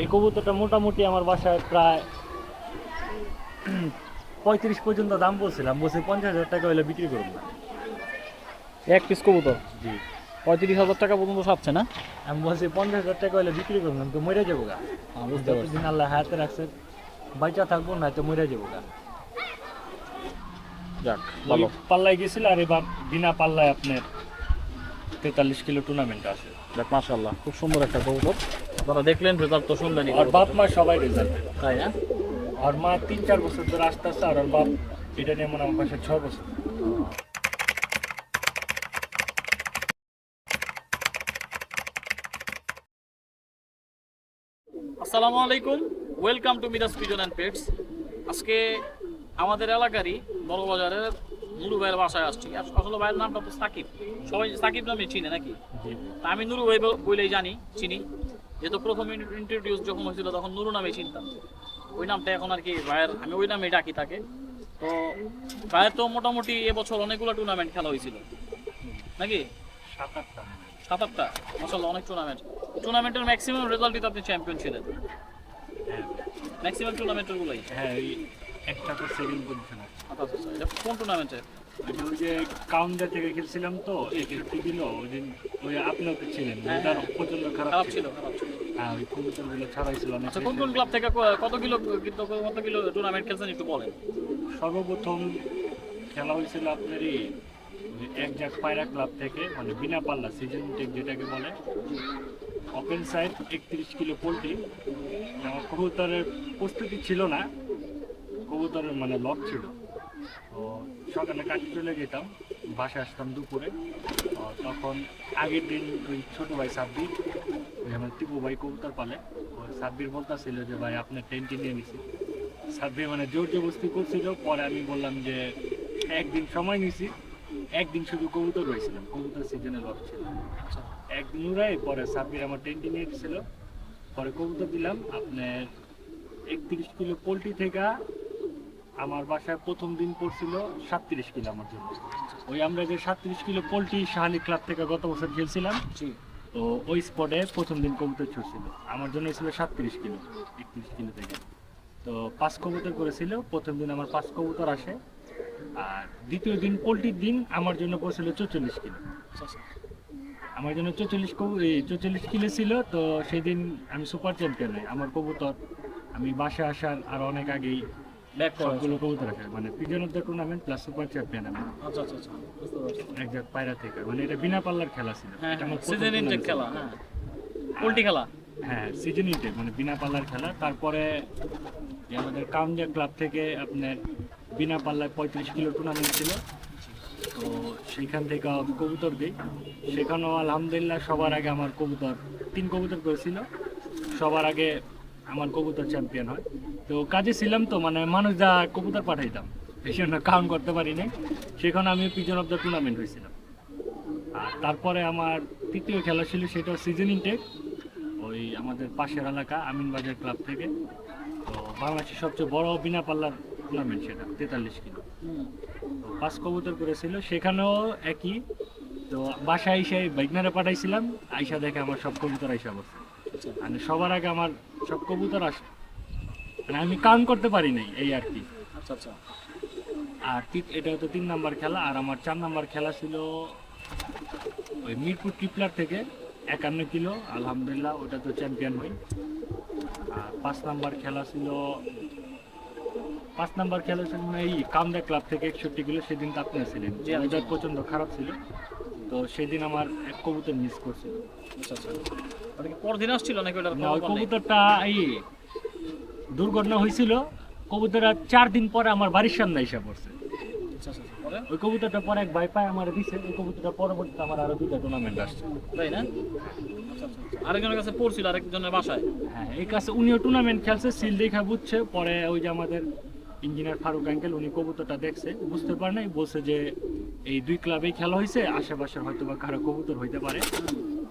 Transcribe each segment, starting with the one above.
এই কবুতরটা মোটামুটি আমার বাসায় প্রায় পঁয়ত্রিশ পর্যন্ত দাম বলছিলাম বলছি পঞ্চাশ হাজার টাকা হলে বিক্রি করুন না। এক পিস কবুতর? জি। পঁয়ত্রিশ হাজার টাকা পর্যন্ত চাচ্ছে না? আমি বলছি পঞ্চাশ হাজার টাকা হলে বিক্রি করুন তো মরে যাব গা। হ্যাঁ, বুঝতে পারছি। আল্লাহ হায়াতে রাখছে বাইচা থাকব না তো মরে যাব গা। যাক ভালো। পাল্লায় গেছিল আর এবার বিনা পাল্লায় আপনার তেতাল্লিশ কিলো টুর্নামেন্ট আছে। যাক মাশাল্লাহ খুব সুন্দর একটা কবুতর। আপনারা দেখলেন রেজাল্ট তো শুনলেন আর বাপ মা সবাই রেজাল্ট তাই না? আর মা তিন চার বছর ধরে আসতে আসতে আর বাপ এটা নিয়ে মনে আমার পাশে ছয় বছর। আসসালামু আলাইকুম। Welcome to Miraj pigeon and pets আজকে আমাদের এলাকারই বড়বাজারের নুরু ভাইয়ের বাসায় আসছি। আস- আসলে ভাইয়ের নামটা তো সাকিব। সবাই সাকিব নামে চিনে নাকি? তা আমি নুরু ভাই বল- বলেই জানি চিনি। যেহেতু প্রথম ইন্ট্রোডিউস যখন হয়েছিল তখন নুরু নামে চিনতাম। ওই নামটা এখন আর কি ভাইয়ের আমি ওই নামে ডাকি তাকে। তো ভাইয়ের তো মোটামুটি এবছর অনেকগুলো টুর্নামেন্ট খেলা হয়েছিল। নাকি? সাত আটটা। সাত আটটা? অনেক টুর্নামেন্ট টুর্নামেন্টের ম্যাক্সিমাম রেজাল্টই তো আপনি চ্যাম্পিয়ন ছিলেন। হ্যাঁ। ম্যাক্সিমাম টুর্নামেন্টের গুলোই হ্যাঁ একটা তো সেকেন্ড পজিশন আচ্ছা আচ্ছা আচ্ছা। কোন টুর্নামেন্টে ওই যে কাউন্টার থেকে খেলছিলাম তো দিল ওই দিন ওই আপনিও তো ছিলেন হ্যাঁ, হ্যাঁ। প্রচণ্ড খারাপ ছিল। হ্যাঁ ওই কবুতরগুলো ছাড়াইছিল অনেক আচ্ছা কোন কোন ক্লাব থেকে ক- কত কিলো কিন্তু কত কিলো টুর্নামেন্ট খেলছেন একটু বলেন। সর্বপ্রথম খেলা হয়েছিল আপনার এই ওই এক জাক পায়রা ক্লাব থেকে মানে বিনা পাল্লা সিজন টেক যেটাকে বলে। ওপেন সাইড একত্রিশ কিলো পোলট্রি। আমার কবুতরের প্রস্তুতি ছিল না কবুতরের মানে লক ছিল। সকালে কাজে চলে যেতাম বাসায় আসতাম দুপুরে। তখন আগের দিন ওই ছোটো ভাই সাব্বির ওই আমার টিপু ভাই কবুতর পালে ওই সাব্বির বলতেছিল যে ভাই আপনার টেন্টি নিয়ে নিছি সাব্বির মানে জোর জবস্তি করছিল পরে আমি বললাম যে একদিন সময় নিছি। একদিন শুধু কবুতর রয়েছিলাম কবুতর সিজনে লস ছিল। একদিন উড়াই পরে সাব্বির আমার টেন্টি নিয়ে দিছিল পরে কবুতর দিলাম আপনার একত্রিশ কিলো পোলট্রি থেকে আমার বাসায় প্রথম দিন পড়ছিল সাতত্রিশ কিলো আমার জন্য। ওই আমরা যে সাতত্রিশ কিলো পোলট্রি শাহালি ক্লাব থেকে গত বছর খেলছিলাম তো ওই স্পটে প্রথম দিন কবুতর ছুটছিল আমার জন্য ছিল সাতত্রিশ কিলো একত্রিশ কিলো থেকে। তো পাঁচ কবুতর করেছিল প্রথম দিন আমার পাঁচ কবুতর আসে। আর দ্বিতীয় দিন পোলট্রির দিন আমার জন্য পড়ছিল চৌচল্লিশ কিলো। আমার জন্য চৌচল্লিশ কবু এই চৌচল্লিশ কিলো ছিল তো সেদিন আমি সুপার চ্যাম্পিয়ন হই। আমার কবুতর আমি বাসে আসার আর অনেক আগেই ব্যাক করা সবগুলো কবুতর আছে মানে pigeon of the tournament plus super champion আমি আচ্ছা আচ্ছা আচ্ছা। বুঝতে পারছি। এক পায়রা থেকে মানে এটা বিনা পাল্লার খেলা ছিল। হ্যাঁ এটা আমার সিজন ইনটেক খেলা। হ্যাঁ। খেলা। হ্যাঁ সিজন ইনটেক মানে বিনা পাল্লার খেলা। তারপরে আমাদের কাউন্ডিয়া ক্লাব থেকে আপনার বিনা পাল্লায় পঁয়ত্রিশ কিলো টুর্নামেন্ট ছিল। তো সেইখান থেকে আমি কবুতর দিই। সেখানেও আলহামদুলিল্লাহ সবার আগে আমার কবুতর তিন কবুতর করেছিল। সবার আগে আমার কবুতর চ্যাম্পিয়ন হয়। তো কাজে ছিলাম তো মানে মানুষ যা কবুতর পাঠাইতাম, এই জন্য কাউন্ট করতে পারি নাই। সেখানে আমি পিজন অফ দ্য টুর্নামেন্ট হয়েছিলাম আর তারপরে আমার তৃতীয় খেলা ছিল, সেটা সিজন ইনটেক ওই আমাদের পাশের এলাকা আমিনবাজার ক্লাব থেকে। তো বাংলাদেশের সবচেয়ে বড় বিনা পাল্লার টুর্নামেন্ট সেটা, তেতাল্লিশ কিলো। তো পাঁচ কবুতর করেছিল, সেখানেও একই। তো বাসায় এসে বাইকনারে পাঠাইছিলাম, আইসা দেখে আমার সব কবুতর আইসা বসে। মানে সবার আগে আমার সব কবুতর আসে। মানে আমি কাউন্ট করতে পারি নাই এই আর কি। আচ্ছা আচ্ছা। আর এটা হতো তিন নাম্বার খেলা। আর আমার চার নাম্বার খেলা ছিল ওই মিরপুর টিপলার থেকে একান্ন কিলো। আলহামদুলিল্লাহ ওটা তো চ্যাম্পিয়ন হই। আর পাঁচ নাম্বার খেলা ছিল পাঁচ নাম্বার খেলা ছিল মানে এই কামদা ক্লাব থেকে একষট্টি কিলো। সেদিন তো আপনি ছিলেন। ওয়েদার প্রচণ্ড খারাপ ছিল। তো সেদিন আমার এক কবুতর মিস করছিল আচ্ছা আচ্ছা। পরদিন আসছিল নাকি ওটা কবুতরটা এই দুর্ঘটনা হয়েছিল। কবুতরটা চার দিন পরে আমার বাড়ির সামনে এসে পড়ছে। আচ্ছা আচ্ছা পরে? ওই কবুতরটা পরে এক ভাই পায় আমার দিছে ওই কবুতরটা পরবর্তীতে আমার আরও দুইটা টুর্নামেন্ট আসছে। তাই না? আচ্ছা আচ্ছা আচ্ছা। আরেকজনের কাছে পড়ছিল আরেকজনের বাসায়? হ্যাঁ এই কাছে উনিও টুর্নামেন্ট খেলছে সিল দেখা বুঝছে পরে ওই যে আমাদের ইঞ্জিনিয়ার ফারুক আঙ্কেল উনি কবুতরটা দেখছে বুঝতে পারে নাই বলছে যে এই দুই ক্লাবেই খেলা হয়েছে আশেপাশের হয়তো বা কারও কবুতর হইতে পারে।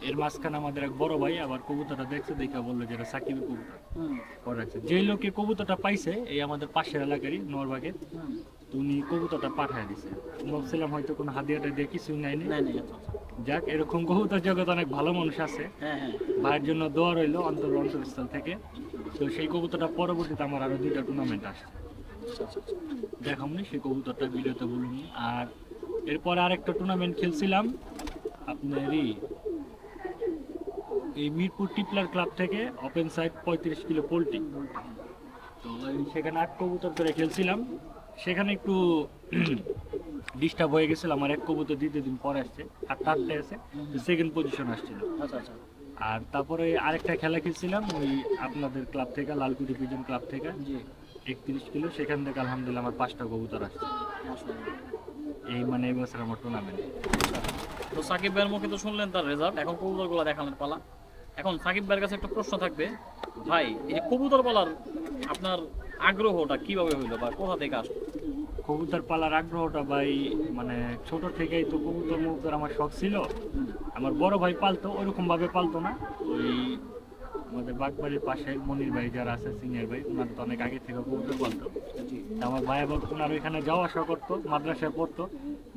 এর মাঝখানে আমাদের এক বড় ভাই আবার কবুতরটা দেখছে দেখা বলল যে এটা সাকিবের কবুতর। হুম যেই লোকে কবুতরটা পাইছে এই আমাদের পাশের এলাকারই নোরবাগের উনি কবুতরটা পাঠায় দিছে। ভাবছিলাম হয়তো কোনো হাতিয়াটা দিয়ে কিছুই নাই আচ্ছা আচ্ছা। যাক এরকম কবুতর জগৎ অনেক ভালো মানুষ আছে। হ্যাঁ হ্যাঁ। ভাইয়ের জন্য দোয়া রইল অন্তর অন্তরস্থল থেকে। তো সেই কবুতরটা পরবর্তীতে আমার আরও দুইটা টুর্নামেন্ট আচ্ছা। দেখামনি সেই কবুতরটা ভিডিওতে বলুন। আর এরপরে আরেকটা টুর্নামেন্ট খেলছিলাম আপনারই এই মিরপুর টিপলার ক্লাব থেকে ওপেন সাইড পঁয়ত্রিশ কিলো পোল্ট্রি। তো সেখানে আট কবুতর করে খেলছিলাম। সেখানে একটু ডিস্টার্ব হয়ে গেছিল আমার এক কবুতর দ্বিতীয় দিন পরে আসছে আর টাটতে আছে সেকেন্ড পজিশন আসছিল। আচ্ছা আচ্ছা। আর তারপরে আরেকটা খেলা খেলছিলাম ওই আপনাদের ক্লাব থেকে লালকুটি পিজন ক্লাব থেকে। একত্রিশ কিলো সেখান থেকে আলহামদুলিল্লাহ আমার পাঁচটা কবুতর আসছে। এই মানে এই বছর আমার টুর্নামেন্ট তো সাকিব ভাইয়ের মুখে তো শুনলেন তার রেজাল্ট এখন কবুতরগুলো দেখালেন পালা। এখন সাকিব ভাইয়ের কাছে একটা প্রশ্ন থাকবে ভাই এই যে কবুতর পালার আপনার আগ্রহটা কীভাবে হইল বা কোথা থেকে আসলো? কবুতর পালার আগ্রহটা ভাই মানে ছোট থেকেই তো কবুতর মবুতর আমার শখ ছিল। আমার বড় ভাই পালতো ওরকম ভাবে পালতো না। ওই আমাদের বাগবাড়ির পাশে মনির ভাই যারা আছে সিনিয়র ভাই ওনার তো অনেক আগে থেকে কবুতর পালতো আমার ভাই আবার ওনার ওইখানে যাওয়া আসা করতো মাদ্রাসায় পড়তো।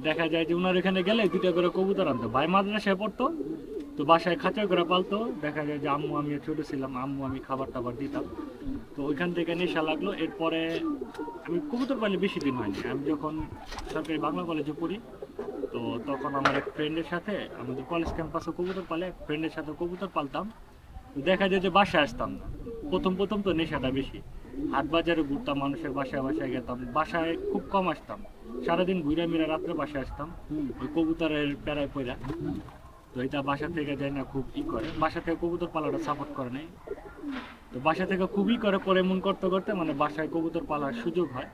দেখা যায় যে ওনার ওইখানে গেলে দুইটা করে কবুতর আনতো। ভাই মাদ্রাসায় পড়তো তো বাসায় খাঁচা করে পালতো। দেখা যায় যে আম্মু আমি ছোট ছিলাম আম্মু আমি খাবার টাবার দিতাম। তো ওইখান থেকে নেশা লাগল। এরপরে আমি কবুতর পালি বেশি দিন হয়নি। আমি যখন সরকারি বাংলা কলেজে পড়ি তো তখন আমার এক ফ্রেন্ডের সাথে আমাদের কলেজ ক্যাম্পাসে কবুতর পালে ফ্রেন্ডের সাথে কবুতর পালতাম। দেখা যায় যে বাসায় আসতাম না। প্রথম প্রথম তো নেশাটা বেশি। হাট বাজারে ঘুরতাম মানুষের বাসায় বাসায় গেতাম। বাসায় খুব কম আসতাম। সারাদিন ঘুরে মিরা রাত্রে বাসায় আসতাম। ওই কবুতরের প্যারায় পয়রা তো এটা বাসা থেকে যায় না খুব ই করে। বাসা থেকে কবুতর পালাটা সাপোর্ট করে নাই। তো বাসা থেকে খুবই করে পরে মন করতে করতে মানে বাসায় কবুতর পালার সুযোগ হয়।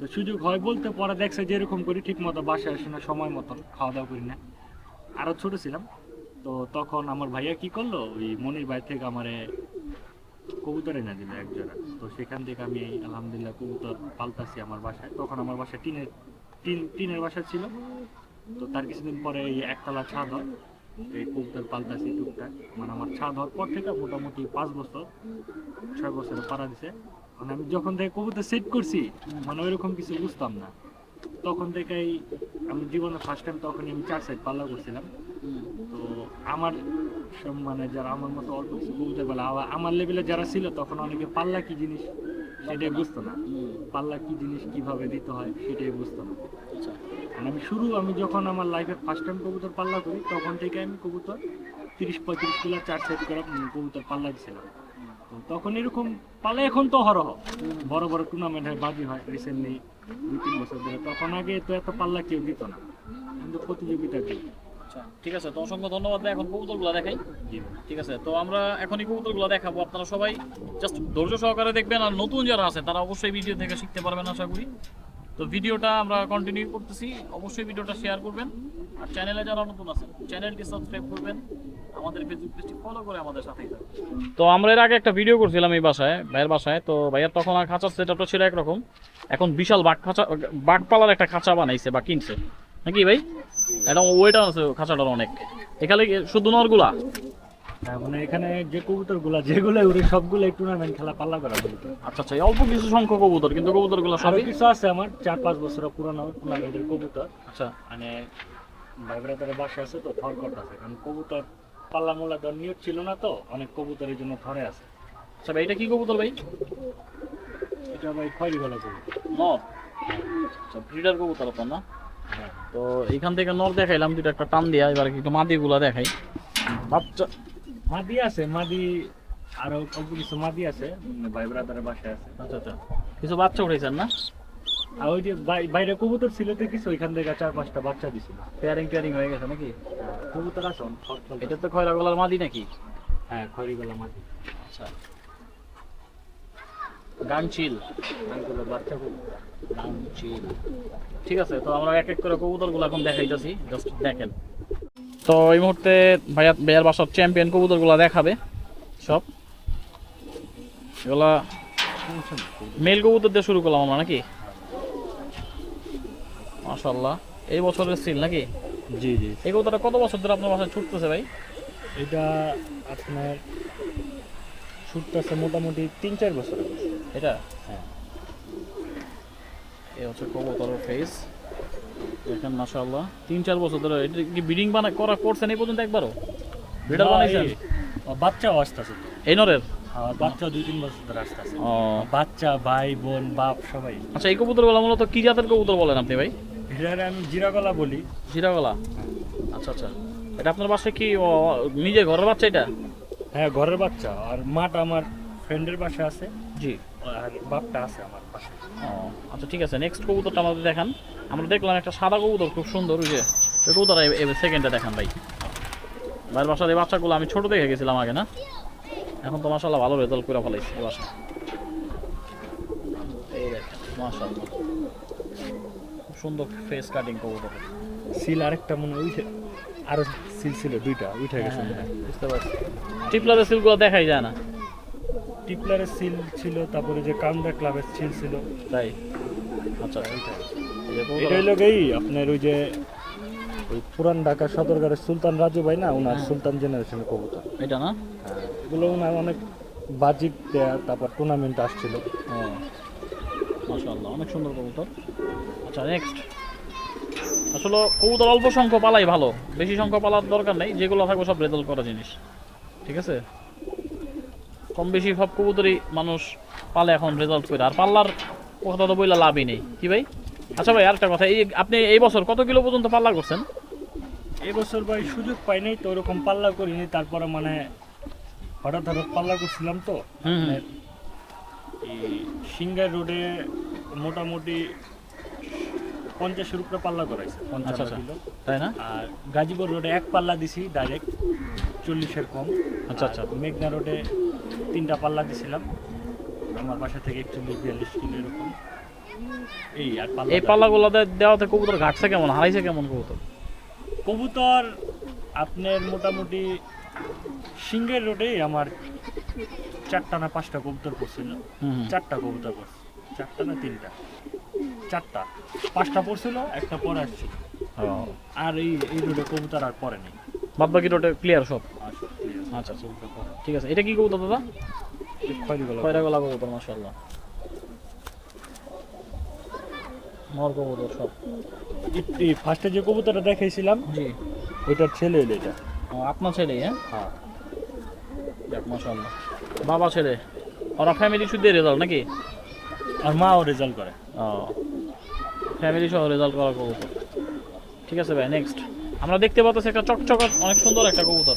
তো সুযোগ হয় বলতে পরে দেখছে যেরকম করি ঠিক মতো বাসায় আসে না সময় মতন খাওয়া দাওয়া করি না। আরও ছোট ছিলাম। তো তখন আমার ভাইয়া কি করল? ওই মনির ভাই থেকে আমারে কবুতর এনে দিল এক জোড়া। তো সেখান থেকে আমি আলহামদুলিল্লাহ কবুতর পাল্টাছি আমার বাসায়। তখন আমার বাসায় টিনের, টিন, টিনের বাসা ছিল। তো তার কিছুদিন পরে এই একতলা ছাদ হয়। এই কবুতর পাল্টাছি টুকটাক। মানে আমার ছাদ হওয়ার পর থেকে মোটামুটি পাঁচ বছর, ছয় বছরে পাড়া দিছে। মানে আমি যখন থেকে কবুতর সেট করছি মানে ওইরকম কিছু বুঝতাম না। তখন থেকেই আমি জীবনে ফার্স্ট টাইম তখনই আমি চার সাইড পাল্লা করছিলাম। আমার মানে যারা আমার মতো অল্প কিছু কবুতর আবার আমার লেভেলে যারা ছিল তখন অনেকে পাল্লা কি জিনিস সেটাই বুঝতো না। পাল্লা কি জিনিস কীভাবে দিতে হয় সেটাই বুঝতো না। আচ্ছা। আমি শুরু আমি যখন আমার লাইফে ফার্স্ট টাইম কবুতর পাল্লা করি তখন থেকে আমি কবুতর তিরিশ পঁয়ত্রিশ কিলো চার সেট করে কবুতর পাল্লা দিছিলাম। তখন এরকম পাল্লা এখন তো হরহ। বড় বড় টুর্নামেন্ট হয় বাজি হয় রিসেন্টলি দুই তিন বছর ধরে। তখন আগে তো এত পাল্লা কেউ দিত না। কিন্তু প্রতিযোগিতা দিই আচ্ছা ঠিক আছে তো অসংখ্য ধন্যবাদ এখন কবুতরগুলো দেখাই। ঠিক আছে তো আমরা এখনই কবুতরগুলো দেখাবো আপনারা সবাই জাস্ট ধৈর্য সহকারে দেখবেন আর নতুন যারা আছে তারা অবশ্যই ভিডিও থেকে শিখতে পারবেন আশা করি। তো ভিডিওটা আমরা কন্টিনিউ করতেছি অবশ্যই ভিডিওটা শেয়ার করবেন। আর চ্যানেলে যারা নতুন আছেন চ্যানেলটি সাবস্ক্রাইব করবেন আমাদের ফেসবুক পেজটি ফলো করে আমাদের সাথেই থাকবেন তো আমরা এর আগে একটা ভিডিও করছিলাম এই বাসায় ভাইয়ের বাসায় তো ভাইয়ের তখন আর খাঁচার সেটআপটা ছিল একরকম। এখন বিশাল বাঘ খাঁচা বাঘ পালার একটা খাঁচা বানাইছে বা কিনছে। নাকি ভাই? এটা ওয়েটার আছে খাঁচাটার অনেক। এখানে শুধু নরগুলা? হ্যাঁ, মানে এখানে যে কবুতরগুলা যেগুলো উড়ে সবগুলো টুর্নামেন্ট খেলা পাল্লা করা আচ্ছা আচ্ছা অল্প কিছু সংখ্যক কবুতর কিন্তু কবুতরগুলো সবই কিছু আছে আমার চার পাঁচ বছর পুরানো টুর্নামেন্টের কবুতর। আচ্ছা। মানে ভাই ব্রাদারের বাসা আছে তো থর কট আছে। কারণ কবুতর পাল্লা মোল্লা দেওয়ার নিয়ত ছিল না তো অনেক কবুতরের জন্য থরে আছে। আচ্ছা ভাই এটা কি কবুতর ভাই? এটা ভাই খয়রি গলা কবুতর। নর আচ্ছা ব্রিডার কবুতর আপনার না? তো এইখান থেকে নর দেখাইলাম দুটো একটা টান দিয়া এবার একটু মাদিগুলা দেখাই। বাচ্চা মাদি আছে মাদি আরও অল্প কিছু মাদি আছে ভাই ব্রাদারের বাসায় আছে। আচ্ছা আচ্ছা। কিছু বাচ্চা উঠেছেন না? আর ওই যে বাইরে কবুতর ছিল তো কিছু ওইখান থেকে চার পাঁচটা বাচ্চা দিছিল। পেয়ারিং টেয়ারিং হয়ে গেছে নাকি? কবুতর আছে। এটা তো খয়রা গলার মাদি নাকি? হ্যাঁ খয়রি গলা মাদি। আচ্ছা। গানচিল গানচিল ঠিক আছে তো আমরা এক এক করে কবুতরগুলো এখন দেখাইতেছি। জাস্ট দেখেন। তো এই মুহূর্তে ভাইয়া ভাইয়ার বাসার চ্যাম্পিয়ন কবুতরগুলো দেখাবে সব। এগুলা মেল কবুতর দিয়ে শুরু করলাম আমরা নাকি? মাশাল্লাহ এই বছরের সিল নাকি? জি জি। এই কবুতরটা কত বছর ধরে আপনার বাসায় ছুটতেছে ভাই? এটা আপনার শুটতেছে মোটামুটি তিন চার বছর। এটা? হ্যাঁ। এই হচ্ছে কবুতরের ফেস দেখেন মাশাআল্লাহ। তিন চার বছর ধরে এটা কি ব্রিডিং বানা করা করছেন এই পর্যন্ত একবারও? ব্রিডার বানাইছেন? বাচ্চাও আসতেছে এই নরের? হ্যাঁ, বাচ্চা দুই তিন বছর ধরে আসতেছে। বাচ্চা ভাই বোন বাপ সবাই। আচ্ছা এই কবুতরগুলো মূলত কি জাতের কবুতর বলেন আপনি ভাই? এটারে আমি জিরাগলা বলি। জিরাগলা? আচ্ছা আচ্ছা। এটা আপনার বাসায় কি নিজে ঘরের বাচ্চা এটা? হ্যাঁ ঘরের বাচ্চা। আর মাঠ আমার ফ্রেন্ডের বাসা আছে। জি। বাপটা আছে আমার পাশে। ও আচ্ছা ঠিক আছে নেক্সট কবুতরটা আমাদের দেখান। আমরা দেখলাম একটা সাদা কবুতর খুব সুন্দর ওই যে ওই কবুতর সেকেন্ডটা দেখান ভাই। ভাইয়ের বাসার এই বাচ্চাগুলো আমি ছোট দেখে গেছিলাম আগে না? এখন তো মাসাল্লাহ ভালো রেজাল্ট করে ফেলাইছে এই বাসা এই দেখেন মাসাল্লাহ খুব সুন্দর ফেস কাটিং কবুতর। সিল আরেকটা মনে উঠে আরও সিল ছিল দুইটা উঠে গেছে হয়। বুঝতে পারছি। টিপলারের সিলগুলো দেখাই যায় না। টিপলারের সিল ছিল তারপরে যে কান্দা ক্লাবের সিল ছিল। তাই? আচ্ছা এই এটা হলো গেই আপনার ওই যে ওই পুরান ঢাকা সদরঘাটের সুলতান রাজু ভাই না ওনার হ্যাঁ। সুলতান জেনারেশনের কবুতর। এটা না? এগুলো ওনার অনেক বাজিক দেয়া তারপর টুর্নামেন্ট আসছিল। মাশাআল্লাহ অনেক সুন্দর কবুতর। আচ্ছা নেক্সট আসলে কবুতর অল্প সংখ্যক পালাই ভালো। বেশি সংখ্যক পালার দরকার নেই যেগুলো থাকবে সব রেজাল্ট করা জিনিস। ঠিক আছে? কম বেশি সব কবুতরই মানুষ পালে এখন রেজাল্ট করে। আর পাল্লার কথা তো বইলা লাভই নেই। কি ভাই? আচ্ছা ভাই আরেকটা কথা এই আপনি এই বছর কত কিলো পর্যন্ত পাল্লা করছেন? এই বছর ভাই সুযোগ পাই নাই তো ওরকম পাল্লা করিনি তারপরে মানে হঠাৎ হঠাৎ পাল্লা করছিলাম তো। এই সিঙ্গার রোডে মোটামুটি পঞ্চাশের উপরে পাল্লা করাইছে পঞ্চাশ আচ্ছা, আচ্ছা। কিলো। তাই না? আর গাজীপুর রোডে এক পাল্লা দিছি ডাইরেক্ট চল্লিশের কম। আচ্ছা, আচ্ছা। মেঘনা রোডে তিনটা পাল্লা দিছিলাম। আমার বাসা থেকে একচল্লিশ বিয়াল্লিশ কিলো এরকম। এই আর পাল্লা এই পাল্লাগুলো দেওয়াতে কবুতর ঘাটছে কেমন? হারাইছে কেমন কবুতর? কবুতর আপনার মোটামুটি সিঙ্গের রোডে আমার চারটা না পাঁচটা কবুতর পড়ছিল। চারটা কবুতর পড়ছে। চারটা না তিনটা? চারটা। পাঁচটা পড়ছিল একটা পরে আসছিল। আর এই এই রোডে কবুতর আর পরে নেই। বাদ বাকি রোডে ক্লিয়ার সব? আছে। আচ্ছা আচ্ছা। ঠিক আছে এটা কি কবুতর দাদা? এই গলা কবুতর মাশাআল্লাহ। নর কবুতর সব। ফার্স্টে যে কবুতরটা দেখাইছিলাম জি। ওইটার ছেলে হলো এটা। ও, আপনার ছেলে হ্যাঁ? হ্যাঁ। যাক মাশাআল্লাহ। বাবা ছেলে ওরা ফ্যামিলি শুদ্ধ রেজাল্ট নাকি? আর মাও রেজাল্ট করে। ও ফ্যামিলি সহ রেজাল্ট করা কবুতর। ঠিক আছে ভাই নেক্সট আমরা দেখতে পাচ্ছি একটা চকচকার অনেক সুন্দর একটা কবুতর।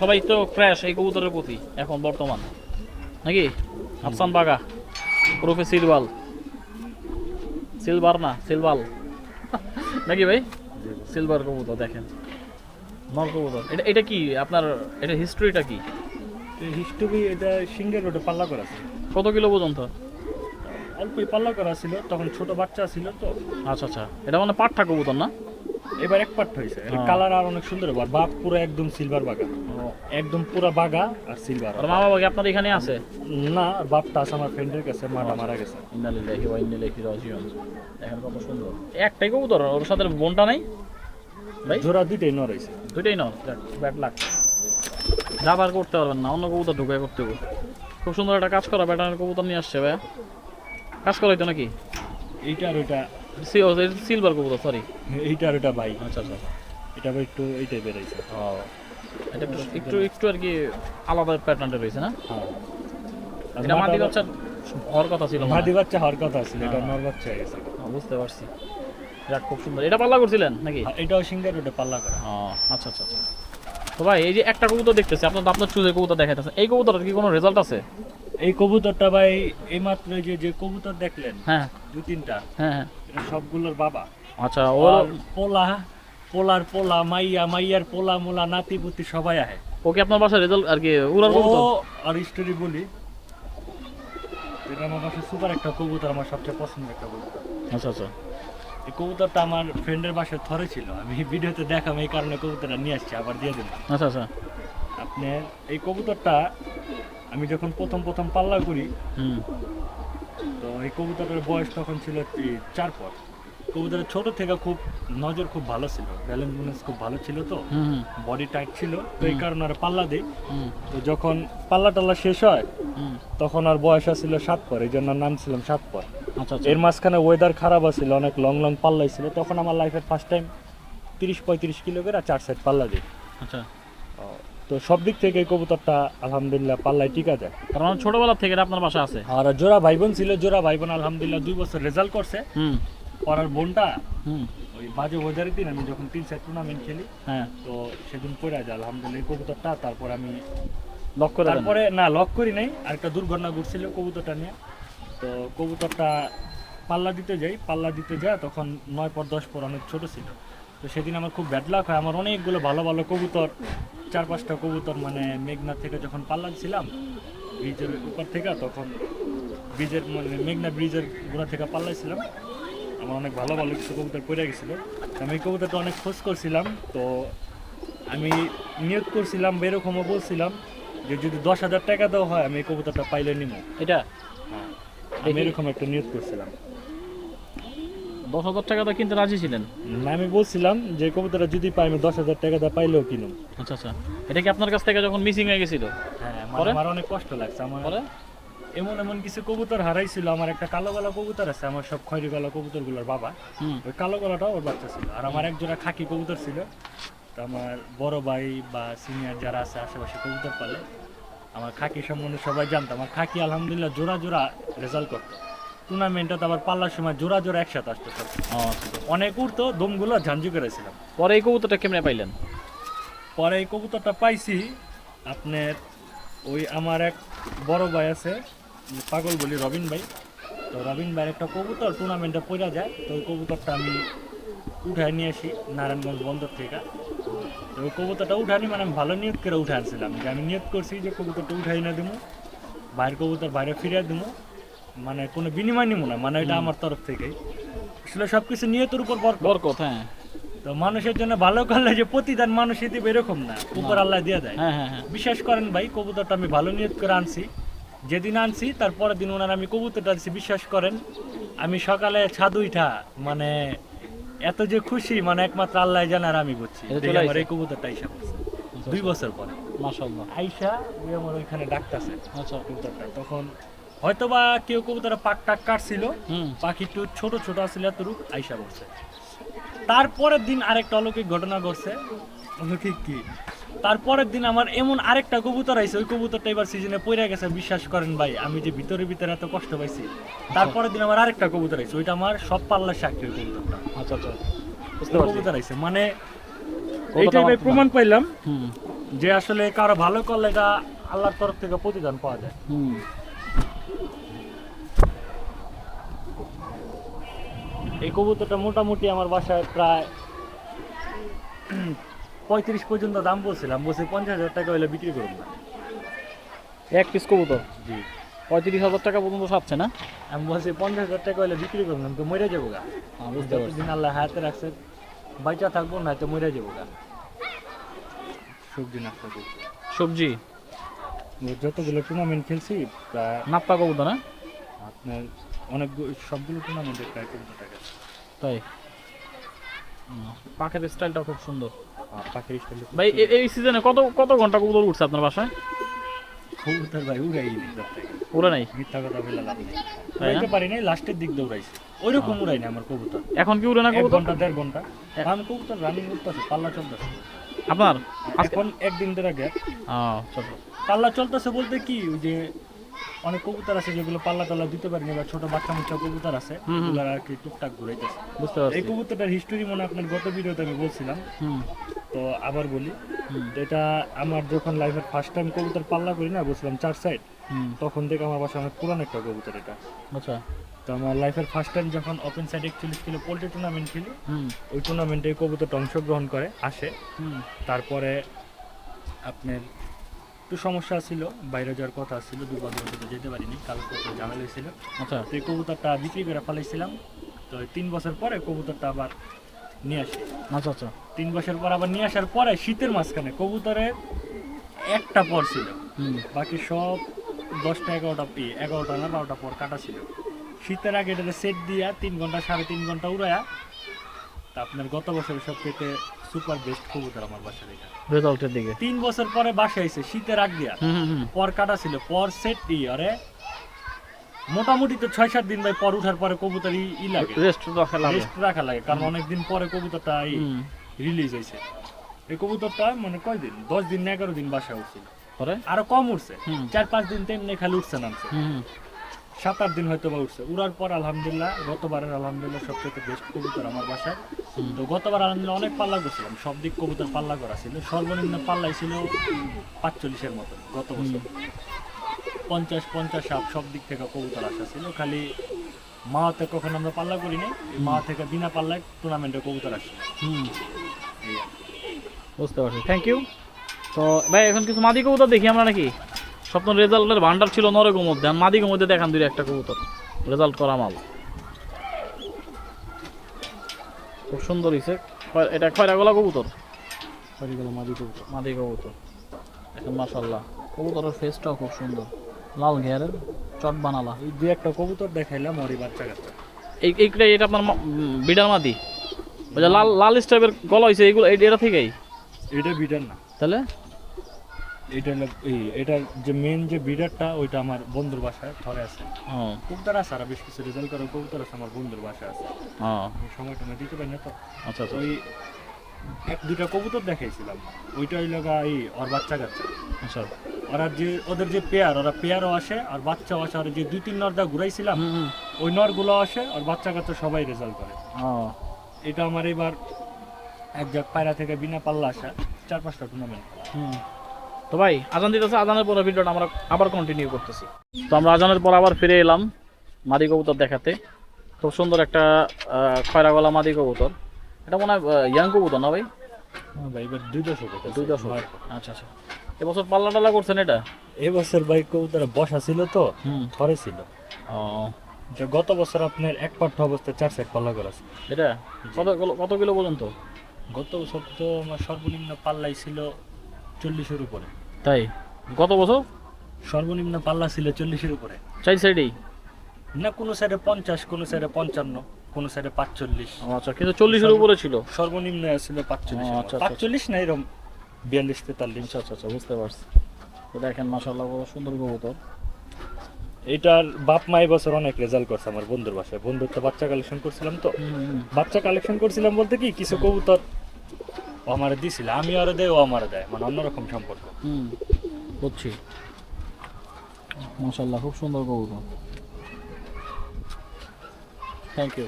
সবাই তো ক্র্যাশ এই কবুতরের প্রতি এখন বর্তমান। নাকি? আফসান বাগা ওরফে সিলবাল সিলভার না সিলভাল। নাকি ভাই? সিলভার কবুতর দেখেন। নর কবুতর। এটা এটা কি? আপনার এটা হিস্ট্রিটা কি? হিস্টোরি এটা সিঙ্গের রোডে পাল্লা করা ছিল। কত কিলো পর্যন্ত? অল্পই পাল্লা করা ছিল তখন ছোট বাচ্চা ছিল তো। আচ্ছা আচ্ছা। এটা মানে পাট্টা কবুতর না? এবার এক পার্ট হয়েছে। হ্যাঁ। কালার আর অনেক সুন্দর এবার বাপ পুরো একদম সিলভার বাগা। একদম পুরো বাগা আর সিলভার আর মা বাবা কি আপনার এখানে আছে? না বাপটা আছে আমার ফ্রেন্ডের কাছে মাটা মারা গেছে। ইন্নালিল্লাহি ওয়া ইন্না ইলাইহি রাজিউন। দেখেন কত সুন্দর। একটাই কবুতর ওর সাথে বোনটা নাই? ভাই? জোড়া দুইটাই নর হয়েছে দুইটাই নাও ব্যাট লাগ যাবার করতে পারবেন না অন্য কবুতর ঢুকে করতে হবে। খুব সুন্দর একটা কাজ করা ব্যাটার কবুতর নিয়ে আসছে ভাই কাজ করাই তো নাকি? এইটা আর ওইটা সিলভার কবুতর সরি এইটা আর ওইটা ভাই। আচ্ছা আচ্ছা। এটা একটু এইটাই বেড়াইছে। ও। এটা একটু একটু একটু আর কি আলাদা প্যাটার্নটা রয়েছে না? হ্যাঁ। এটা মাটি মাটা- হওয়ার কথা ছিল মাদি বাচ্চা হওয়ার কথা ছিল এটা হ্যাঁ। নর বাচ্চা হয়ে গেছে। বুঝতে পারছি। যাক খুব সুন্দর। এটা পাল্লা করছিলেন নাকি? এটাও সিঙ্গের রোডে পাল্লা করা। আচ্ছা আচ্ছা আচ্ছা। তো ভাই এই যে একটা কবুতর দেখতেছি আপনার আপনার চুজের কবুতর দেখাইতেছে। এই কবুতরের কি কোনো রেজাল্ট আছে? এই কবুতরটা ভাই এইমাত্র যে যে কবুতর দেখলেন হ্যাঁ। দুই তিনটা হ্যাঁ। সবগুলোর বাবা। আচ্ছা ও আর পোলা পোলার পোলা মাইয়া মাইয়ার পোলা মোলা নাতি পুতি সবাই আহে। ওকে আপনার বাসায় রেজাল্ট আর কি উড়ার ও আর স্টোরি বলি। এটা আমার কাছে সুপার একটা কবুতর আমার সবচেয়ে পছন্দের একটা কবুতর। আচ্ছা আচ্ছা। এই কবুতরটা আমার ফ্রেন্ডের বাসায় থরে ছিল। আমি ভিডিওতে দেখাম এই কারণে কবুতরটা নিয়ে আসছি আবার দিয়ে দিলাম। আচ্ছা আচ্ছা। আপনার এই কবুতরটা আমি যখন প্রথম প্রথম পাল্লা করি হুম। তো এই কবুতরের বয়স তখন ছিল চার পর। কবুতরের ছোট থেকে খুব নজর খুব ভালো ছিল। ব্যালেন্স ব্যালেন্স খুব ভালো ছিল তো। বডি টাইট ছিল। তো এই কারণে আর পাল্লা দিই। তো যখন পাল্লা টাল্লা শেষ হয় তখন আর বয়স ছিল সাত পর এই জন্য নাম ছিলাম সাত পর। আচ্ছা আচ্ছা। এর মাঝখানে ওয়েদার খারাপ আছিল অনেক লং লং পাল্লাই ছিল। তখন আমার লাইফের ফার্স্ট টাইম তিরিশ পঁয়ত্রিশ কিলো করে চার সাইড পাল্লা দিই। আচ্ছা। তো সব দিক থেকে কবুতরটা আলহামদুলিল্লাহ পাল্লায় টিকা যায়। মানে ছোটবেলা থেকে আপনার বাসা আছে। আর জোড়া ভাই বোন ছিল জোড়া ভাই বোন আলহামদুলিল্লাহ দুই বছর রেজাল্ট করছে। পড়ার বোনটা হুম। ওই বাজে ওয়েদারের দিন আমি যখন তিন সাইড টুর্নামেন্ট খেলি হ্যাঁ। তো সেদিন পড়ে যায় আলহামদুলিল্লাহ কবুতরটা তারপর আমি লক করে তারপরে না লক করি নাই আরেকটা দুর্ঘটনা ঘটছিল কবুতরটা নিয়ে। তো কবুতরটা পাল্লা দিতে যাই পাল্লা দিতে যায় তখন নয় পর দশ পর অনেক ছোট ছিল। তো সেদিন আমার খুব ব্যাড লাক হয় আমার অনেকগুলো ভালো ভালো কবুতর চার পাঁচটা কবুতর মানে মেঘনা থেকে যখন পাল্লা দিছিলাম ব্রিজের উপর থেকে তখন ব্রিজের মানে মেঘনা ব্রিজের গোড়া থেকে পাল্লাইছিলাম আমার অনেক ভালো ভালো কিছু কবুতর পড়ে গেছিল। আমি এই কবুতরটা অনেক খোঁজ করছিলাম তো আমি নিয়োগ করছিলাম এরকমও বলছিলাম যে যদি দশ হাজার টাকা দেওয়া হয় আমি এই কবুতরটা পাইলে নিব এটা? আমি দেখি। এরকম একটা নিয়োগ করছিলাম। দশ হাজার টাকা কিনতে রাজি ছিলেন? না, আমি বলছিলাম যে কবুতরটা যদি পাই আমি দশ হাজার টাকা পাইলেও কিনুম। আচ্ছা আচ্ছা। এটা কি আপনার কাছ থেকে যখন মিসিং হয়ে গেছিল? হ্যাঁ আমার অনেক কষ্ট লাগছে আমার এমন এমন কিছু কবুতর হারাইছিল আমার একটা কালো গলা কবুতর আছে আমার সব খয়রি গলা কবুতরগুলোর বাবা। ওই কালো গলাটাও ওর বাচ্চা ছিল। আর আমার এক জোড়া খাকি কবুতর ছিল। তো আমার বড় ভাই বা সিনিয়র যারা আছে আশেপাশে কবুতর পালে আমার খাকি সম্বন্ধে সবাই জানতো। আমার খাকি আলহামদুলিল্লাহ জোড়া জোড়া রেজাল্ট করতো। টুর্নামেন্টে আবার পাল্লার সময় জোড়া জোড়া একসাথে আসতো সব। আচ্ছা। অনেক উঠতো দমগুলো ঝাঞ্ঝু করেছিলাম। পরে এই কবুতরটা কেমনে পাইলেন? পরে এই কবুতরটা পাইছি আপনার ওই আমার এক বড় ভাই আছে পাগল বলি রবিন ভাই। তো রবিন ভাইয়ের একটা কবুতর টুর্নামেন্টে পড়া যায় তো ওই কবুতরটা আমি উঠায় নিয়ে আসি নারায়ণগঞ্জ বন্দর থেকে। তো ওই কবুতরটা উঠানি মানে আমি ভালো নিয়োগ করে উঠে আনছিলাম। যে আমি নিয়োগ করছি যে কবুতরটা উঠাই না দেবো বাইরের কবুতর বাইরে ফিরিয়ে দেবো মানে কোনো বিনিময় নিব না মানে এটা আমার তরফ থেকেই। আসলে সব কিছু নিয়তের উপর বরকত বরকত হ্যাঁ। তো মানুষের জন্য ভালো করলে যে প্রতিদান মানুষই দিবে এরকম না। উপর আল্লাহ দিয়ে দেয়। হ্যাঁ হ্যাঁ হ্যাঁ। বিশ্বাস করেন ভাই কবুতরটা আমি ভালো নিয়ত করে আনছি। যেদিন আনছি তারপরের দিন ওনার আমি কবুতরটা আনছি বিশ্বাস করেন। আমি সকালে ছাদ উঠা মানে এত যে খুশি মানে একমাত্র আল্লাহ জানে আর আমি বুঝছি। আমার এই কবুতরটা আইসা করছে দুই বছর পরে। আইসা ওই আমার ওইখানে ডাকতেছে আচ্ছা। কবুতরটা। তখন হয়তোবা কেউ কবুতরটা পাক টাক কাটছিল পাখি একটু ছোট ছোট এত রূপ আইসা করছে তারপরের দিন আরেকটা অলৌকিক ঘটনা ঘটছে। অলৌকিক কি? তারপরের দিন আমার এমন আরেকটা কবুতর আইছে ওই কবুতরটা এবার সিজনে পড়ে গেছে বিশ্বাস করেন ভাই আমি যে ভিতরে ভিতরে এত কষ্ট পাইছি তারপরের দিন আমার আরেকটা কবুতর আইছে ওইটা আমার সব পাল্লার সাক্ষী কবুতরটা। আচ্ছা আচ্ছা কবুতর আইছে মানে এইটাই ভাই প্রমাণ পাইলাম যে আসলে কারও ভালো করলে এটা আল্লাহর তরফ থেকে প্রতিদান পাওয়া যায়। এই কবুতরটা মোটামুটি আমার বাসায় প্রায় পঁয়ত্রিশ পর্যন্ত দাম বলছিলাম বলছি পঞ্চাশ হাজার টাকা হলে বিক্রি করুন না। এক পিস কবুতর? জি। পঁয়ত্রিশ হাজার টাকা পর্যন্ত সাচ্ছে না? আমি বলছি পঞ্চাশ হাজার টাকা হলে বিক্রি করুন আমি তো মরে যাব গা। হ্যাঁ, বুঝতে পারছি। আল্লাহ হাতে রাখছে বাইচা থাকব না তো মরে যাব গা। সবজি করছি। সবজি? যতগুলো টুর্নামেন্ট খেলছি প্রায় নাপ্পা কবুতর না? আপনার অনেক সবগুলো টুর্নামেন্টে প্রায় কোটি টাকা তাই? পাখের স্টাইলটা খুব সুন্দর। পাখির স্টাইলে ভাই এই সিজনে কত কত ঘণ্টা কবুতর উঠছে আপনার বাসায়? কবুতর ভাই উড়াই উড়ে নাই? মিথ্যা কথা বলে লাভ নেই। উড়াইতে পারি নাই লাস্টের দিক ওইরকম উড়াই না আমার কবুতর। এখন কি উড়ে না কবুতর? ঘণ্টা দেড় ঘণ্টা। আমি কবুতর রানিং করতেছে পাল্লা চলতেছে। আপনার? এখন একদিন ধরে চলো। পাল্লা চলতেছে বলতে কি ওই যে অনেক কবুতর আছে যেগুলো পাল্লা টাল্লা দিতে পারিনি বা ছোট বাচ্চা মুচ্চা কবুতর আছে। ওগুলো আর কি টুকটাক ঘুরাইতেছে। বুঝতে এই কবুতরটার হিস্টোরি মনে আপনার গত ভিডিওতে আমি বলছিলাম। তো আবার বলি এটা আমার যখন লাইফের ফার্স্ট টাইম কবুতর পাল্লা করি না বলছিলাম চার সাইড তখন থেকে আমার বাসায় অনেক পুরান একটা কবুতর এটা। আচ্ছা। তো আমার লাইফের ফার্স্ট টাইম যখন ওপেন সাইড একচল্লিশ কিলো পোল্ট্রি টুর্নামেন্ট খেলি ওই টুর্নামেন্টে কবুতরটা অংশগ্রহণ করে আসে। তারপরে আপনার একটু সমস্যা ছিল বাইরে যাওয়ার কথা ছিল দুর্ভাগ্যবশত যেতে পারিনি কাগজপত্র ঝামেলা হয়েছিল আচ্ছা। তো এই কবুতরটা বিক্রি করে ফেলাইছিলাম। তো তিন বছর পরে কবুতরটা আবার নিয়ে আসি। আচ্ছা আচ্ছা। তিন বছর পর আবার নিয়ে আসার পরে শীতের মাঝখানে কবুতরের একটা পর ছিল। বাকি সব দশটা এগারোটা ই এগারোটা না বারোটা পর কাটা ছিল। শীতের আগে এটাতে সেট দিয়া তিন ঘণ্টা সাড়ে তিন ঘণ্টা উড়ায়া তা আপনার গত বছরের সব থেকে সুপার বেস্ট কবুতর আমার বাসার এটা। রেজাল্টের দিকে। তিন বছর পরে বাসায় এসে শীতের আগ দিয়া। পর কাটা ছিল পর সেট ই আরে। মোটামুটি তো ছয় সাত দিন ভাই পর উঠার পরে কবুতর ই- লাগে। রেস্ট রাখা লাগে। রেস্ট রাখা লাগে কারণ অনেকদিন পরে কবুতরটা। রিলিজ হয়েছে এই কবুতরটা মানে কয়দিন? দশ দিন না এগারো দিন বাসা উঠছিল। পরে? আরও কম উঠছে। চার পাঁচ দিন তেমনি খালি উঠছে নামছে। সাত আট দিন হয়তো বা উঠছে। উড়ার পর আলহামদুলিল্লাহ গতবারের আলহামদুলিল্লাহ সবচেয়ে বেস্ট কবুতর আমার বাসায়। তো গতবার আলহামদুলিল্লাহ অনেক পাল্লা করছিলাম। সব দিক কবুতর পাল্লা করা ছিল। সর্বনিম্ন পাল্লাই ছিল পাঁচচল্লিশের মতো গত বছর। পঞ্চাশ পঞ্চাশ সাপ সব দিক থেকে কবুতর আসা ছিল। খালি মা মাওয়াতে কখনো আমরা পাল্লা করিনি এই মাওয়া থেকে বিনা পাল্লায় টুর্নামেন্টে কবুতর কি। বুঝতে পারছি। থ্যাংক ইউ তো ভাই এখন কিছু মাদি কবুতর দেখি আমরা নাকি? স্বপ্ন রেজাল্টের ভান্ডার ছিল নরেগোর মধ্যে আর মাদিকের মধ্যে দেখান দুই একটা কবুতর। রেজাল্ট করা মাল। খুব সুন্দর হয়েছে এটা খয়রা গলা কবুতর মাদি কবুতর। মাদি কবুতর। এখন মাসাল্লাহ কবুতরের ফেসটাও খুব সুন্দর। লাল ঘেয়ারের চট বানালা। এই দু একটা কবুতর দেখাইলাম ওরই বাচ্চা কাচ্চা। এই এইটা এটা আপনার বিড়াল মাদি। ওই যে লাল লাল স্টাইপের গলা হয়েছে এইগুলো এই- এটা থেকেই? এটা বিটার না। তাহলে? এটা এই এটার যে মেন যে বিডারটা ওইটা আমার বন্ধুর বাসায় ধরে আছে। কবুতর আছে আর বেশ কিছু রেজাল্ট করা কবুতর আছে আমার বন্ধুর বাসায় আছে। ও। আমি দিতে পারি না তো? আচ্ছা আচ্ছা। ওই এক দুইটা কবুতর দেখাইছিলাম। ওইটা হইল গা এই ওর বাচ্চা কাচ্চা। আচ্ছা। ওরা যে ওদের যে পেয়ার ওরা পেয়ারও আসে আর বাচ্চাও আসে। আর যে দুই তিন নরদা ঘুরাইছিলাম ওই নরগুলো আসে আর বাচ্চা কাচ্চা সবাই রেজাল্ট করে। এটা আমার এবার এক জায়গা পায়রা থেকে বিনা পাল্লা আসা চার পাঁচটা টুর্নামেন্ট হুম। তো ভাই আজান দিতেছে আজানের পরে ভিডিওটা আমরা আবার কন্টিনিউ করতেছি। তো আমরা আজানের পর আবার ফিরে এলাম মাদি কবুতর দেখাতে। খুব সুন্দর একটা খয়রা গলা মাদি কবুতর। এটা মনে হয় ইয়াং কবুতর না ভাই? হ্যাঁ ভাই এবার দুই দশক দুই দশক। আচ্ছা আচ্ছা। এবছর পাল্লা টাল্লা করছেন এটা? এবছর ভাই কবুতরে বসা ছিল তো ছিল। ও। যে গত বছর আপনার এক পাঠ্য অবস্থায় চার পাল্লা করা ছিল এটা কত কিলো- কত কিলো পর্যন্ত? গত বছর তো আমার সর্বনিম্ন পাল্লাই ছিল চল্লিশের উপরে। তাই? গত বছর? সর্বনিম্ন পাল্লা ছিল চল্লিশের উপরে। চাই সাইডেই? না কোনো সাইডে পঞ্চাশ কোনো সাইডে পঞ্চান্ন কোনো সাইডে পাঁচচল্লিশ। আচ্ছা কিন্তু চল্লিশের উপরে ছিল। সর্বনিম্ন ছিল পাঁচচল্লিশ আচ্ছা, আচ্ছা, পাঁচচল্লিশ না এরকম বিয়াল্লিশ তেতাল্লিশ। আচ্ছা আচ্ছা আচ্ছা বুঝতে পারছি। তো দেখেন মাসাল্লাহ কত সুন্দর কবুতর। এটার বাপ মা বছর অনেক রেজাল্ট করছে আমার বন্ধুর বাসায়। বন্ধুর তো বাচ্চা কালেকশন করছিলাম তো। বাচ্চা কালেকশন করছিলাম বলতে কি কিছু কবুতর ও আমারে দিছিল আমি আরও দেয় ও আমারে দেয় মানে অন্যরকম সম্পর্ক। হুম বুঝছি। মাশাল্লাহ খুব সুন্দর কবুতর। থ্যাংক ইউ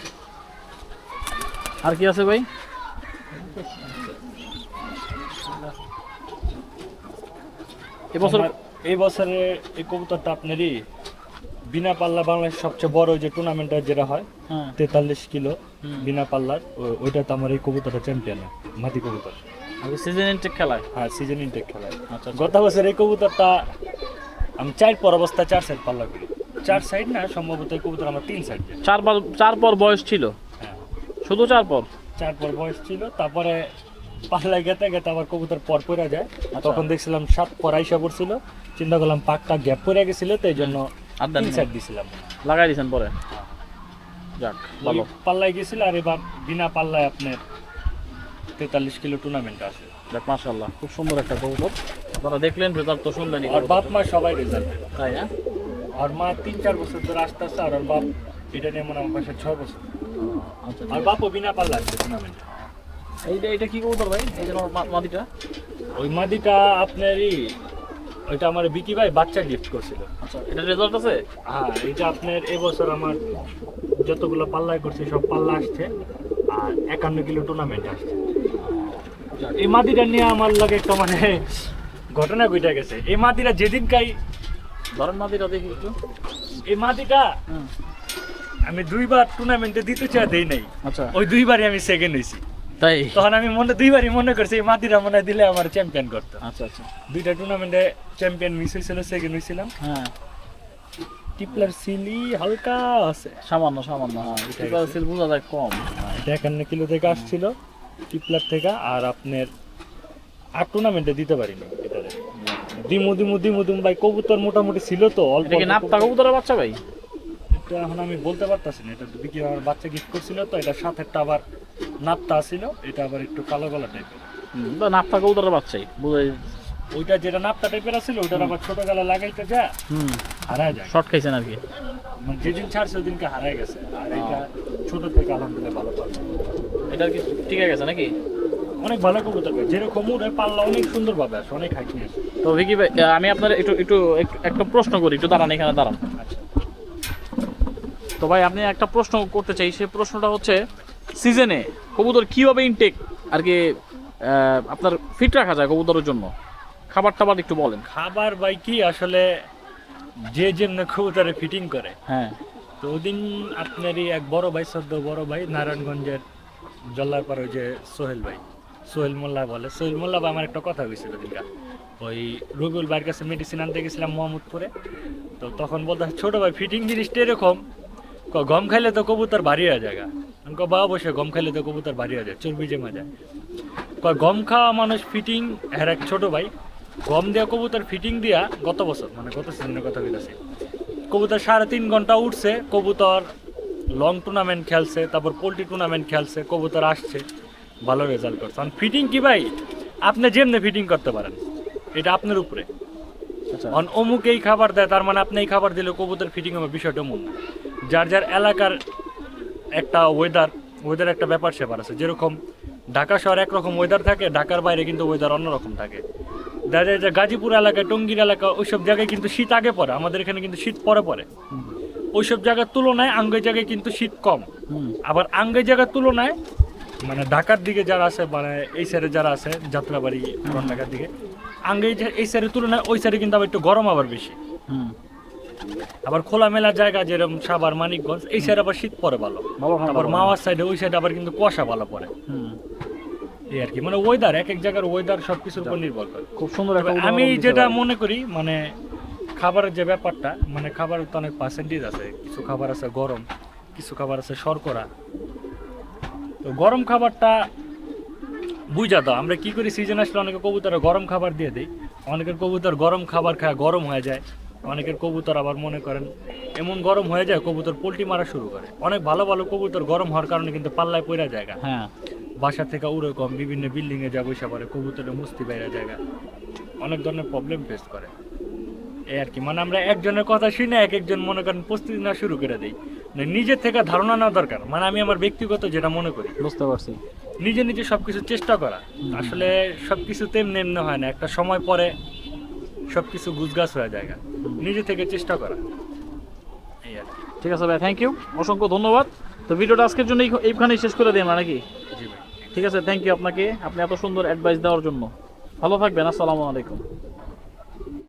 আর কি আছে ভাই? এবছর এই বছরে এই কবুতরটা আপনারই? বিনা পাল্লা বাংলাদেশের সবচেয়ে বড় যে টুর্নামেন্টটা যেটা হয় হ্যাঁ। তেতাল্লিশ কিলো বিনা পাল্লার ও- ওইটা তো আমার এই কবুতরটা চ্যাম্পিয়ন মাটি কবুতর। সিজন ইনটেক খেলায়? হ্যাঁ সিজন ইনটেক খেলায়। আচ্ছা গত বছর এই কবুতরটা আমি চার পর অবস্থায় চার সাইড পাল্লা করি। চার সাইড না সম্ভবত এই কবুতর আমার তিন সাইড চার পর চার পর বয়স ছিল? হ্যাঁ। শুধু চার পর? চার পর বয়স ছিল তারপরে পাল্লায় গেতে গেতে আবার কবুতর পর পড়ে যায়। তখন দেখছিলাম সাত পর আইসা পড়ছিল চিন্তা করলাম পাকটা গ্যাপ পড়ে গেছিল তো এই জন্য আর দেন তিন সাইড দিছিলাম। লাগাই দিয়েছেন পরে? যাক ভালো। পাল্লায় গেছিল আর এবার বিনা পাল্লায় আপনার তেতাল্লিশ কিলো টুর্নামেন্ট আছে। যাক মাশাল্লাহ খুব সুন্দর একটা কবুতর। আপনারা দেখলেন রেজাল্ট তো শুনলেনই আর বাপ মা সবাই রেজাল্ট তাই হ্যাঁ আর মা তিন চার বছর ধরে আসতে আসতে আর বাপ এটা নিয়ে মনে হয় আমার পাশে ছয় বছর। আচ্ছা আর বাপও বিনা পাল্লা আছে টুর্নামেন্টে এইটা এটা কি কবুতর ভাই? এই যে মাদিটা? ওই মাদিটা আপনারই ওইটা আমার বিকি ভাই বাচ্চা গিফট করছিল। আচ্ছা এটা রেজাল্ট আছে? হ্যাঁ এটা আপনার এবছর আমার যতগুলো পাল্লায় করছে সব পাল্লা আসছে আর একান্ন কিলো টুর্নামেন্ট আসছে। এই মাদিটা নিয়ে আমার লগে একটা মানে ঘটনা ঘটে গেছে। এই মাদিটা যেদিন কাই ধরেন মাদিটা দেখি একটু। এই মাদিটা আমি দুইবার টুর্নামেন্টে দিতে চাই দেই নাই। আচ্ছা। ওই দুইবারই আমি সেকেন্ড হয়েছি তাই? তখন আমি মনে দুইবারই মনে করছি মাদিরা মনে দিলে আমার চ্যাম্পিয়ন করতো। আচ্ছা আচ্ছা। দুইটা টুর্নামেন্টে চ্যাম্পিয়ন মিস হয়েছিল সেকেন্ড হয়েছিলাম। হ্যাঁ। টিপলার সিলি হালকা আছে। সামান্য সামান্য হ্যাঁ ঠিক সিল বোঝা যায় কম। এটা একান্ন কিলো থেকে আসছিল টিপলার থেকে আর আপনার আর টুর্নামেন্টে দিতে পারিনি এটারে। দিমু দিমু দিমু দিমু ভাই কবুতর মোটামুটি ছিল তো অল্প নাপ্তা কবুতরের বাচ্চা ভাই? এটা এখন আমি বলতে পারতাছি না এটা বিক্রি আমার বাচ্চা গিফট করছিল তো এটা সাথেরটা আবার নাপটা ছিল এটা আবার একটু কালো কালো টাইপের তো নাপ্তা কবুতরের বাচ্চাই বুঝাই ওইটা যেটা নাপটা টাইপের আছিল ওইটার আবার ছোট গেলা লাগাইতে যা হুম হারায় যায়। শর্ট খাইছেন আর কি। মানে যেদিন ছাড়ছে ওদিনকে হারায় গেছে আর এটা ছোট থেকে আলহামদুলিল্লাহ ভালো পাবে এটা কি ঠিক আছে নাকি? অনেক ভালো কবুতর ভাই যেরকম উড়ে পাল্লা অনেক সুন্দর ভাবে আসে অনেক হাইট নিয়ে তো ভিকি ভাই আমি আপনার একটু একটু একটা প্রশ্ন করি একটু দাঁড়ান এখানে দাঁড়ান। আচ্ছা। তো ভাই আপনি একটা প্রশ্ন করতে চাই। সেই প্রশ্নটা হচ্ছে সিজনে কবুতর কীভাবে ইনটেক আর কি আপনার ফিট রাখা যায় কবুতরের জন্য? খাবার টাবার একটু বলেন। খাবার ভাই কি আসলে যে যেমন কবুতরে ফিটিং করে হ্যাঁ। তো ওদিন আপনারই এক বড় ভাই সদ্য বড় ভাই নারায়ণগঞ্জের জল্লার পর ওই যে সোহেল ভাই সোহেল মোল্লা বলে। সোহেল মোল্লা ভাই আমার একটা কথা হয়েছিল দিনকা ওই রবিউল ভাইয়ের কাছে মেডিসিন আনতে গেছিলাম মোহাম্মদপুরে তো তখন বলতে ছোটো ভাই ফিটিং জিনিসটা এরকম গম খাইলে তো কবুতর ভারী হয়ে যায় কই, বা অবশ্যই গম খাইলে তো কবুতর ভারী হয়ে যায় চর্বি জমা যায়। কয় গম খাওয়া মানুষ ফিটিং হ্যাঁ এক ছোট ভাই গম দেওয়া কবুতর ফিটিং দিয়া গত বছর মানে গত সিজনের কথা বলতেছি কবুতর সাড়ে তিন ঘণ্টা উঠছে কবুতর লং টুর্নামেন্ট খেলছে তারপর পোলট্রি টুর্নামেন্ট খেলছে কবুতর আসছে ভালো রেজাল্ট করছে। ফিটিং কি ভাই? আপনি যেমনি ফিটিং করতে পারেন এটা আপনার উপরে। আচ্ছা। অমুক এই খাবার দেয় তার মানে আপনি এই খাবার দিলে কবুতর ফিটিং হবে বিষয়টা মন যার যার এলাকার একটা ওয়েদার ওয়েদার একটা ব্যাপার স্যাপার আছে। যেরকম ঢাকা শহর একরকম ওয়েদার থাকে, ঢাকার বাইরে কিন্তু ওয়েদার অন্যরকম থাকে। দেখা যায় যে গাজীপুর এলাকায় টঙ্গীর এলাকা, ওইসব জায়গায় কিন্তু শীত আগে পড়ে, আমাদের এখানে কিন্তু শীত পরে পড়ে। ওইসব জায়গার তুলনায় আঙ্গের জায়গায় কিন্তু শীত কম। আবার আঙ্গের জায়গার তুলনায় মানে ঢাকার দিকে যারা আছে মানে এই সাইডে যারা আছে, যাত্রাবাড়ি ঢাকার দিকে আঙ্গে এই সাইডের তুলনায় ওই সাইডে কিন্তু আবার একটু গরম আবার বেশি। আবার খোলামেলা জায়গা যেরকম সাভার মানিকগঞ্জ এই সাইডে আবার শীত পড়ে ভালো। আবার মাওয়ার সাইডে ওই সাইডে আবার কিন্তু কুয়াশা ভালো পড়ে। এই আর কি মানে ওয়েদার এক এক জায়গার ওয়েদার সব কিছুর উপর নির্ভর করে। খুব সুন্দর আমি যেটা মনে করি মানে খাবারের যে ব্যাপারটা মানে খাবারের তো অনেক পার্সেন্টেজ আছে। কিছু খাবার আছে গরম কিছু খাবার আছে শর্করা। তো গরম খাবারটা বুঝা দাও আমরা কি করি? সিজন আসলে অনেকে কবুতরে গরম খাবার দিয়ে দেই। অনেকের কবুতর গরম খাবার খায় গরম হয়ে যায়। অনেকের কবুতর আবার মনে করেন এমন গরম হয়ে যায় কবুতর পোল্ট্রি মারা শুরু করে। অনেক ভালো ভালো কবুতর গরম হওয়ার কারণে কিন্তু পাল্লায় পড়া জায়গা হ্যাঁ। বাসা থেকে উড়ে কম বিভিন্ন বিল্ডিং এ যাব সে পারে কবুতরে মুস্তি বাইরে জায়গা অনেক ধরনের প্রবলেম ফেস করে। এই আর কি মানে আমরা একজনের কথা শুনে এক একজন মনে করেন প্রস্তুতি না শুরু করে দিই। মানে নিজের থেকে ধারণা নেওয়া দরকার। মানে আমি আমার ব্যক্তিগত যেটা মনে করি বুঝতে পারছি। নিজে নিজে সবকিছু চেষ্টা করা। আসলে সবকিছু তেমনি এমনি হয় না। একটা সময় পরে সবকিছু গুজগাছ হয়ে যায় নিজে থেকে চেষ্টা করা। এই আর ঠিক আছে ভাই থ্যাংক ইউ অসংখ্য ধন্যবাদ। তো ভিডিওটা আজকের জন্য এই- এইখানেই শেষ করে দিই আমরা নাকি ঠিক আছে থ্যাংক ইউ আপনাকে। আপনি এত সুন্দর অ্যাডভাইস দেওয়ার জন্য। ভালো থাকবেন আসসালামু আলাইকুম।